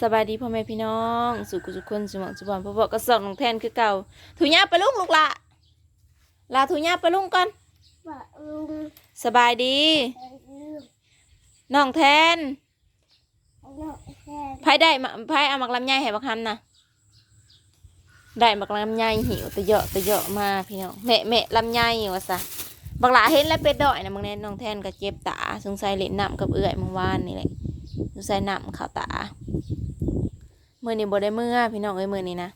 สบายดีพ่อแม่พี่น้อง สุขุสุขคนสมองสุบอนพ่อบอกกระสอบน้องแทนคือเก่าถุยาไปลุงลูกละลาถุยาไปลุงก่อนสบายดีน้องแทนน้องแค่ไพ่ได้มาไพ่เอามักลำไยให้บักคำนะได้มักลำไยหิวตะเยาะตะเยาะมาพี่น้องแม่แม่ลำไยวะซะบักหลาเห็นแล้วเป็ดดอยนะบางแน่น้องแทนก็เจ็บตาสงสัยเล่นน้ำกับเอื้อยเมื่อวานนี่แหละ สงสัยน้ำข่าวตามื่อนี้บ่ได้เมื่อพี่น้องเอ้ยมื่อนี้นะ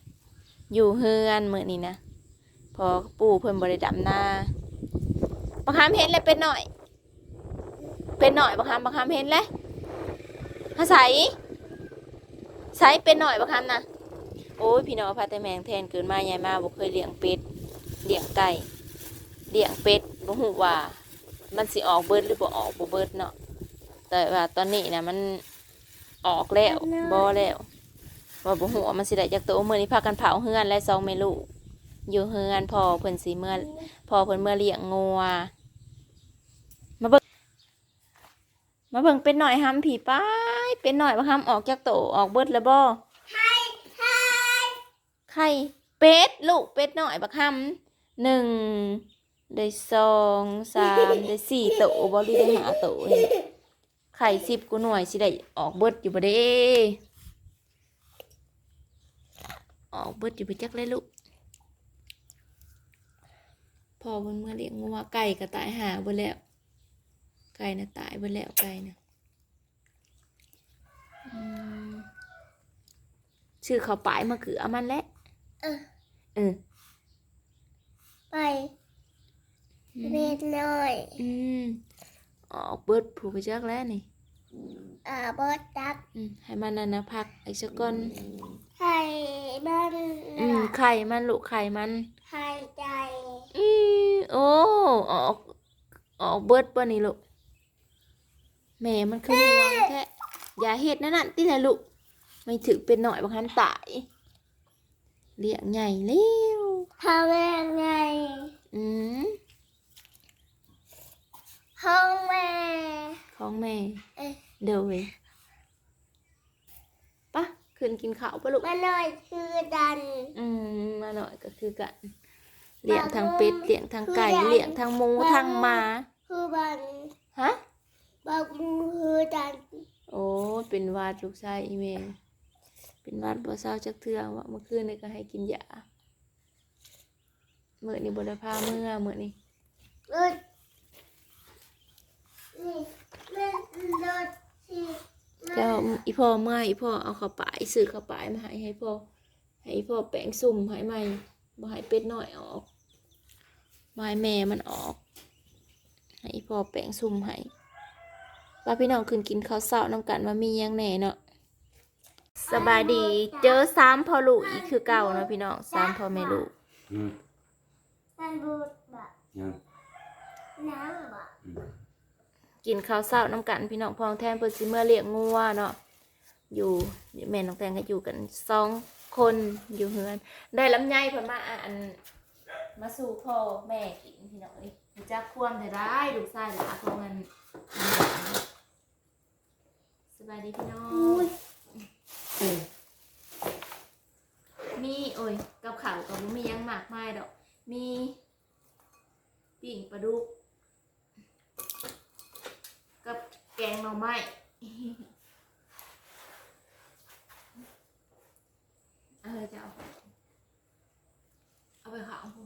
อยู่เฮือนมื่อนี้นะพอปู่เพิ่นบ่ได้ดำหน้าบักคำเห็นแล้วเป็ดหน่อย เป็นหน่อยบักคำบักคำเห็นแล้วฮะใสใช้เป็นหน่อยปะคำนะโอ้ยพี่น้องพาแต่แมงแทนเกินมาใหญ่มาบ่เคยเลี้ยงเป็ดเลี้ยงไก่เลี้ยงเป็ดบ่ฮู้ว่า มันสิออกเบิดหรือบ่ออกบ่เบิดเนาะ แต่ว่าตอนนี้นะมันออกแล้วบ่แล้วว่าบ่ฮู้ว่ามันสิได้จักโตมื้อนี้พากันเผาเฮือนและซองแม่ลูกอยู่เฮือนพอเพิ่นสิเมื่อพอเพิ่นเมื่อเลี้ยงงัวมาเบิ่งมาเบิ่งเป็นหน่อยห้ำผีป้ายเป็นหน่อยบ่ห้ำออกจากโตออกเบิดแล้วบ่ไข่เป็ดลูกเป็ดหน่อยบักคำหนึ่งได้สองสามได้สี่โตบอหรือได้หาโตนี่ ไข่สิบกูหน่วยสิได้ออกเบิดอยู่บ่เด้ออกเบิดอยู่ไปจักเลยลูกพอมันเมื่อเลี้ยงงัวไก่ก็ตายหาเบิดแล้ว ไก่น่ะตายเบิดแล้วไก่น่ะอืมชื่อเขาปลายมาคือเอามันแหละเออเออไปเล็กน้อย อืมออกเบิดผูกไปจักแล้วนี่ อ่าบอจักอืมให้มันนั่นนะพักไอ้สักก่อนไข่บ้านอืมไข่มันลูกไข่มันไข่ใจอีโอ้ออกออกเบิดป่ะนี่ลูกแม่มันคือห่วงแท้อย่าเฮ็ดนั่นน่ะติแหละลูกไม่ถือเป็นหน่อยบางครั้งตายเลี้ยงใหญ่เร็วทำยังไงอืมห้องแม่ ของแม่ เอ๊ะเดี๋ยวเว้ยปะขึ้นกินข้าวปะลูก มาหน่อยคือดัน อืมมาหน่อยก็คือกันเลี้ยงทั้งเป็ดเลี้ยงทั้งไก่คืออยากเลี้ยงทั้งหมูทั้งหมาคือบันฮะบอกคือดันโอ้เป็นหวาดลูกชายอีเมลเป็นหวาดบ่เศร้าจักเทื่อว่าเมื่อคืนนี่ก็ให้กินยามื้อนี้บ่ได้พาเมื่อมื้อนี้รถนี่แม่รถที่ เจ้าอีพ่อเมื่ออีพ่อเอาข้าวปลายซื้อข้าวปลายมาให้ให้พ่อให้อีพ่อแปลงสุ่มให้ใหม่บ่ให้เป็ดน้อยออกบ่ให้แม่มันออก ให้อีพ่อแปลงสุ่มให้ว่าพี่น้องขึ้นกินข้าวเช้านํกันว่ามีหยังแหน่เนาะสบายดีเจอสามพ่อลูกอีกคือเก่าเนาะพี่น้องสามพ่อแม่ลูกอืมมันบูดแบบยังน้ำแบบอืม กินข้าวเช้าน้ำกันพี่น้องพองแทนเพิ่นสิเมื่อเลี้ยงงัวเนาะอยู่แม่น้องแตงก็อยู่กันสองคนอยู่เฮือน ได้ลำไยเพิ่นมาอ่านมาสู่พ่อแม่กินพี่น้องนี่จักความได้ได้ลูกชายหลานของมันสบายดีพี่น้องมีโอ้ยกับข้าวก็บ่มียังมากมายดอก มีปิ่งปลาดุก กับแกงห น่อไม้เออจะเอาเอาไปขาวพู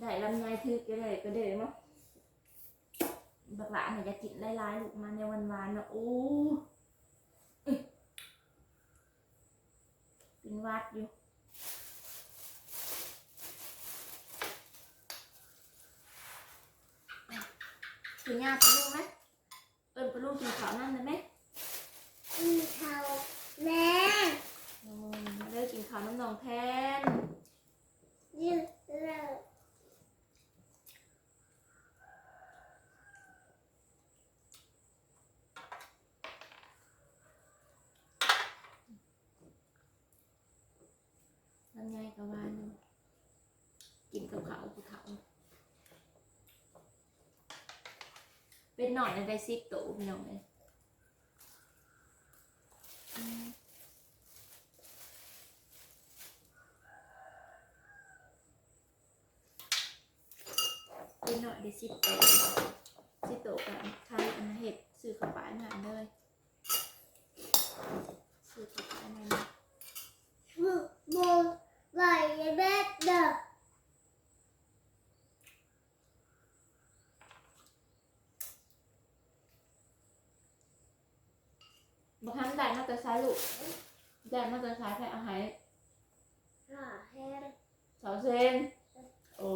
ได้ลำไยทึกก็ได้ก็ได้มั้งบักหลานเนี่ยจะกินไล่ๆลูกมาในวันวานๆเนาะโอ้อื้อเป็นหวัดอยู่ คือยาปลูกไหมเอิญปลูกกินข้าวนั่นเลยไหมมีเขาแม่โอ้ยมาเลิกกินข้าวน้ำหนองแทนยืดเลิกนั่นไงกะวานอยู่กิน เป็นหน่อยในไดซิปตัวพี่น้องเลยเป็นหน่อยได้ซิปตัว ช้ลูกได้มาแต่ใช้แค่อาหารหาแห้งสองเส้นโอ้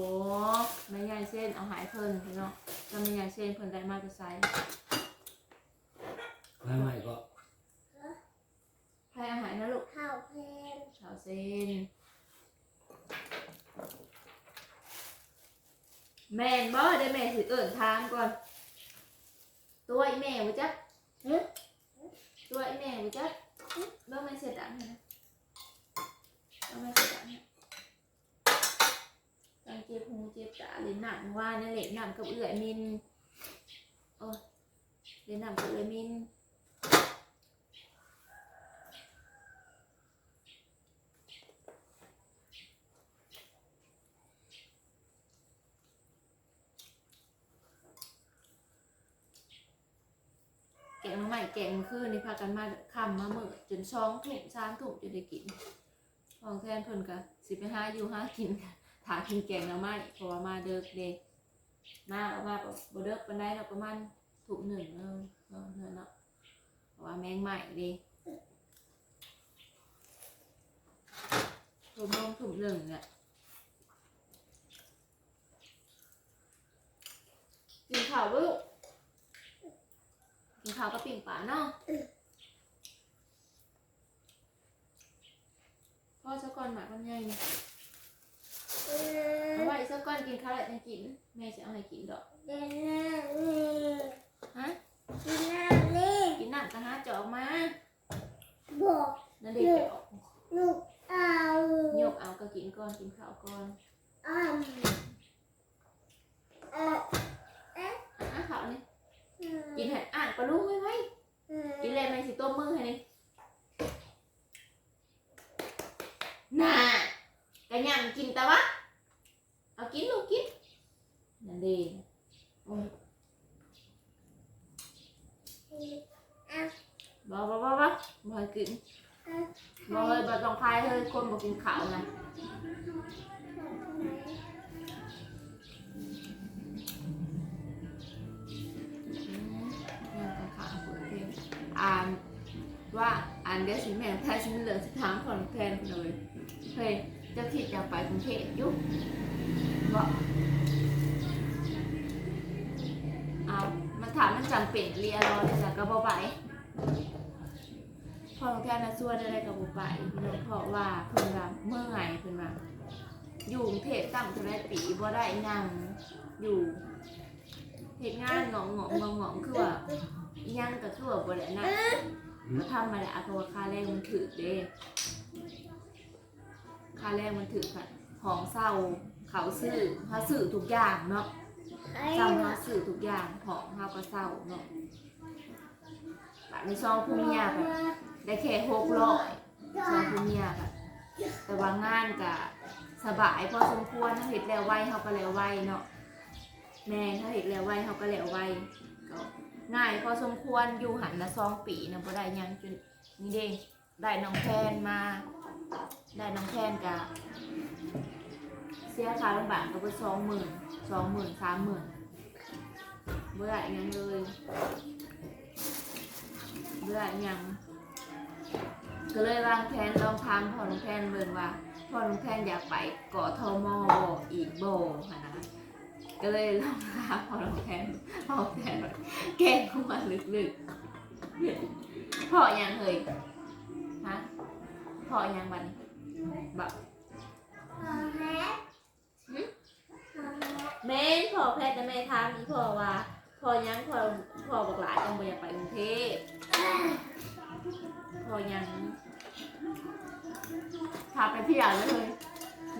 ไม่ใหญ่เส้นเอาหายเพิ่นพี่น้องแล้วไม่ใหญ่เส้นเพิ่นได้มาแต่ใช้ไม่ไม่ก็ให้อาหารนะลูกข้าวแห้งสาวเส้นแม่นบ่ได้แม่สิเอิ้นถามก่อน ตัวอีแม่บ่จ๊ะหึ ตัวอีแม่บ่จ๊ะบ่แม่เสียดังให้นะบ่แม่เสียดังให้ตั้งเจ็บหูเจ็บตาเล่นหนังว่านั่นเล่นหนังกับเอื้อยมินโอ้ยเล่นหนังกับเอื้อยมิน แกงมาใหม่แกงคืนนี่พากันมาคำมาเมื่อจนช่องถุงสามถุงจนได้กินของแทนเพิ่นก็สิไปหาอยู่หากินถากินแกงมาใหม่เพราะว่ามาเดิกเดกมาเอามาแบบบเดิกปานใดเราประมาณถุงหนึ่งเออเออเนาะเพราะว่าแมงใหม่เดีถุงนมถุงหนึ่งเนี่ยกินข้าวบ่ลูก กินข้าวกับปิ่งป่าเนาะพ่อเจ้าก่อนหมากมันใหญ่นี่เอเอาอไว้เจ้าก่อนกินข้าวแล้วจะกิน แม่จะเอาให้กินดอกเดินหน้านี่ฮะเดินหน้านี่กินน้ำกะฮะจะออกมาบอกนั่นเด็กจะออกลูกเอายกเอาก็กินก่อนกินข้าวก่อนอ้อมเออเอ๊ะอะข้าวนี่ กินให้อ่านปลาลูกไว้ไว้กินเลยไหมสิต้มมือให้นี่น่ะกะยำกินแต่วะเอากินลูกกินนั่นเด็กโอ้ยบ่บ่บ่บ่บ่ให้กินบ่เฮ้ยบ่ต้องพายเฮ้ยคนบ่กินข้าวนะ ว่าอ่านเดียวสิแม่ถ้าสิเหลือสิถามคนแทนเลยเฮ้ยจะคิดอยากไปกรุงเทพยู่บ่เอามันถามมันจำเป็นเรียรอเลยจ้ะก็บ่ไปพอแค่นั้นส่วนอะไรกับบุไปเพราะว่าเพิ่นว่าเมื่อไงเพิ่นว่าอยู่กรุงเทพตั้งจะได้ปีบ่ได้นั่งอยู่เหตุงานงองงองงองงองคือว่ายังก็คือว่าบ่ได้นั่ง ก็ทำมาแล้วเพราะว่าค่าแรงมันถือเด้ค่าแรงมันถือค่ะของเศร้าเขาซื้อเขาซื้อทุกอย่างเนาะจำเขาสื่อทุกอย่างของเขาก็เศร้าเนาะแบบในซองผู้เมียแบบได้แค่หกร้อยซองผู้เมียแบบแต่ว่างานก็สบายพอสมควรถ้าเห็ดแล้วไวเขาก็แล้วไวเนาะแม่ถ้าเห็ดแล้วไวเขาก็แล้วไวก็ ง่ายพอสมควรอยู่หันละซองปีนะพอได้ยังจนนี่เด้ได้น้องแทนมา ได้น้องแทนกับเสียค่าโรงพยาบาลก็ไปสองหมื่นสองหมื่นสามหมื่นเบื่อยังเลยเบื่อยังก็เลยวางแผนลองทำพอลงแผนเบิ่งว่าพอลงแผนอยากไปเกาะทอมออีกโบค่ะนะ ก็เลยลองถามพอลงแผนพอลงแผนแบบแกล้งเข้ามาลึกๆพอยังเคยฮะพอยังบัดนแบบพอแพ้พอแพ้แม่นพอแพทย์แต่แม่ถามอีพอว่า พอยังพอพอบอกหลายจังบ่อยากไปกรุงเทพพอยังพาไปเที่ยวเลย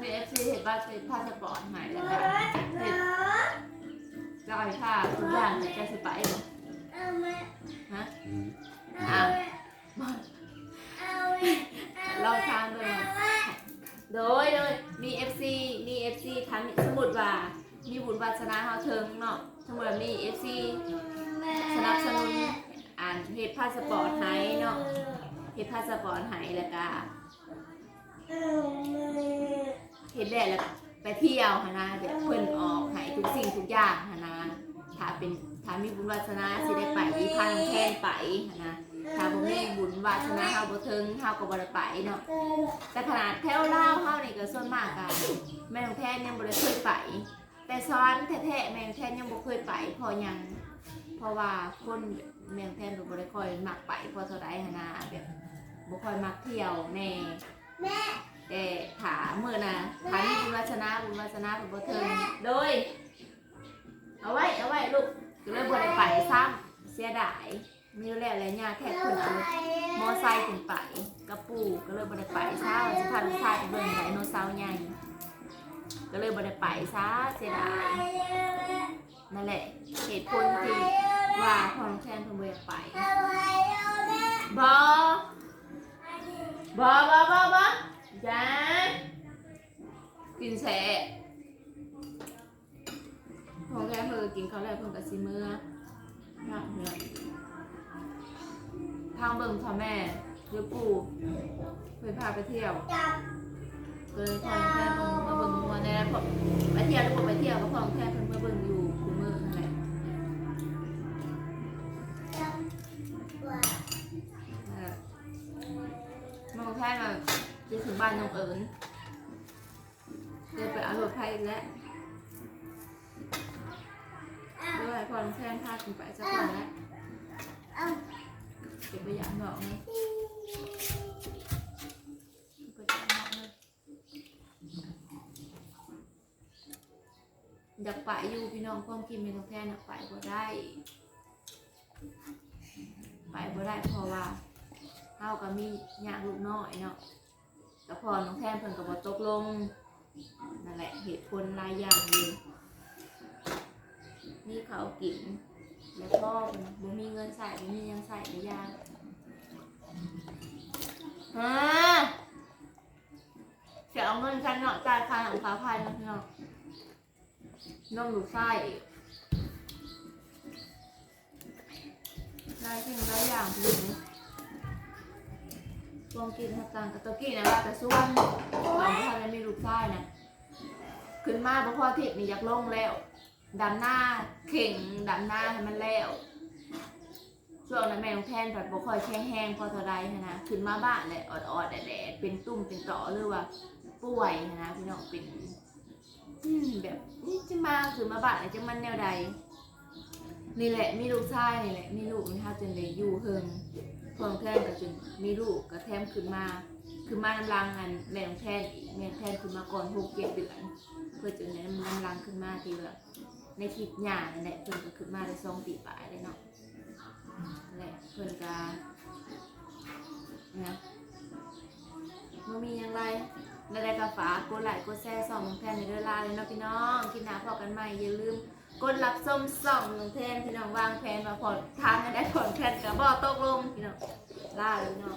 มีเอฟซีเห็นว่าเป็นพาสปอร์ตใหม่แล้วกันเห็นจอยค่ะทุกอย่างจะจะสไปบ่เอามฮะอืมเอามาบ่เอามาลองทางด้วยโดยโดยมีเอฟซีมีเอฟซีทำสมุดว่า มีบุญวาสนาเฮาถึงเนาะทั้งหมดมี FC สนับสนุนอ่านเฮ็ดพาสปอร์ตให้เนาะเฮ็ดพาสปอร์ตให้แล้วก็ เฮ็ดได้แล้วไปเที่ยวหั่นนะแบบเพิ่นออกให้ทุกสิ่งทุกอย่างหั่นนะถ้าเป็นถ้ามีบุญวาสนาสิได้ไปวิพาน้องแทนไปหนนะถ้าบ่มีบุญวาสนาเฮาบ่ถึงเฮาก็บ่ได้ไปเนาะแต่ขนาดแถวลาวเฮานี่ก็ส่วนมากกันแม่ของแท้ยังบ่ได้เคยไป แต่ซ้อนแท้ๆแม่ของแท้ยังบ่เคยไปเพอหยังเพราะว่าคนแม่ของแท้บ่ได้ค่อยมักไปเพอเท่าใดหันนะแบบบ่ค่อยมักเที่ยวแน่ แม่แต่ถามื้อนะถามีบุญวาสนาบุญวาสนาเพิ่นบ่ถึงโดย เอาไว้เอาไว้ลูกก็เลยบ่ได้ไปซ้ำเสียดายมีแล้วแหละย่าแท้เพิ่นเอามอไซค์ขึ้นไปกระปูก็เลยบ่ได้ไปซะว่าสิพาลูกชายไปเบิ่งไดโนเสาร์ใหญ่ก็เลยบ่ได้ไปซะเสียดายนั่นแหละเหตุผลที่ว่าพ่อน้องแทนเพิ่นบ่อยากไปบ่บ่บ่บ่บ่จ้า กินแฉะพอแทนเพิ่นกินข้าวแล้วเพิ่นก็สิเมื้อนักเนี่ยทางเบิ่งพ่อแม่เดี๋ยวปู่เคยพาไปเที่ยวเคยพาแค่เพิ่นมาเบิ่งมัวแน่พอไปเที่ยวแล้วบ่ไปเที่ยวก็พอแค่เพิ่นมาเบิ่งอยู่คุมือนั่นแหละจับว่านั่นแหละมองแค่มาจะถึงบ้านน้องเอิญ เลยไปเอารถไฟอีกแล้วด้วยพอน้องแค่พาขึ้นไปสักวันแล้วเก็บไปอย่างดอกนะเก็บไปอย่างดอยากไปอยู่พี่น้องความกินเป็นของแทนอยากไปบ่ได้ ไปบ่ได้เพราะว่าเฮาก็มีญาติลูกน้อยเนาะแต่พอน้องแทนเพิ่นก็บ่ตกลง นั่นแหละเหตุผลหลายอย่างอยู่นี่เขากิน แล้วพ่อเพิ่นบ่มีเงินใส่บ่มียังใส่หรือยางฮะจะเอาเงินฉันเนาะจ่ายค่าหนังคาพันเนาะน้องลูกไส้อีกหลายสิ่งหลายอย่างพี่ลูกนี่ ลองกินทับตังกับตะกี้นะว่าแต่ส่วนตอนที่เขาไม่มีลูกไส้นะขึ้นมาบ่พอทิพย์นี่อยากลงแล้วดำหน้าเข่งดำหน้าให้มันแล้วช่วงนั้นแมงแทนแบบบ่ค่อยแข็งแห้งพอเท่าใดนะขึ้นมาบ้านเลยออดๆแดดเป็นตุ่มเป็นต่อหรือว่าป่วยนะพี่น้องเป็นแบบนี่จะมาขึ้นมาบ้านจะมันแนวใดนี่แหละมีลูกชายนี่แหละมีลูกนี่ฮะจนเลยอยู่เฮิง พวงแทนก็จนมีลูกก็แถมขึ้นมาขึ้นมาน้ำลังอันแม่ของแทนอีกแม่ของแทนขึ้นมาก่อนหกเจ็ดเดือนเพื่อจนได้น้ำลังขึ้นมาทีละในคลิปหยานั่นแหละเพิ่นก็ขึ้นมาได้สองปีปลายเลยเนาะนั่นแหละเพิ่นก็นะมันมีอย่างไรแล้วได้ก็ฝากกดไลค์กดแชร์ส่องน้องแทนในเด้อลาเลยเนาะพี่น้องคลิปหน้าพอกันใหม่อย่าลืม กดรับส้มส่องน้องแทนพี่น้องวางแผนมาผ่อนทางกันได้ผ่อนแผนกับบ่อตกลงพี่น้องลาเลยเนาะ